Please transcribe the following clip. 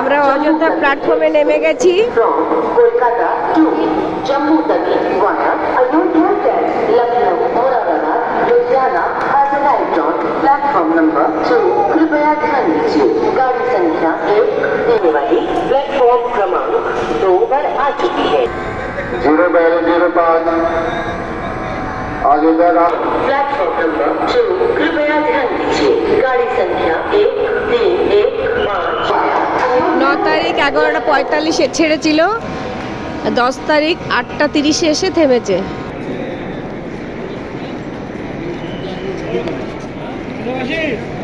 আমরা অযোধ্যা প্ল্যাটফর্মে নেমে গেছি কলকাতা টু জম্মু থাকি গোয়ারা অযোধ্যা সেন্ট লখনউ ওড়ंगाबाद যোজনা প্ল্যাটফর্ম নাম্বার 2 কিভাবে আছেন জি গালসেন্ট্রাল এভিনিউ প্ল্যাটফর্ম क्रमांक 28850 অযোধ্যা ট্র্যাক এগারোটা পঁয়তাল্লিশে ছেড়েছিল দশ তারিখ আটটা তিরিশে এসে থেমেছে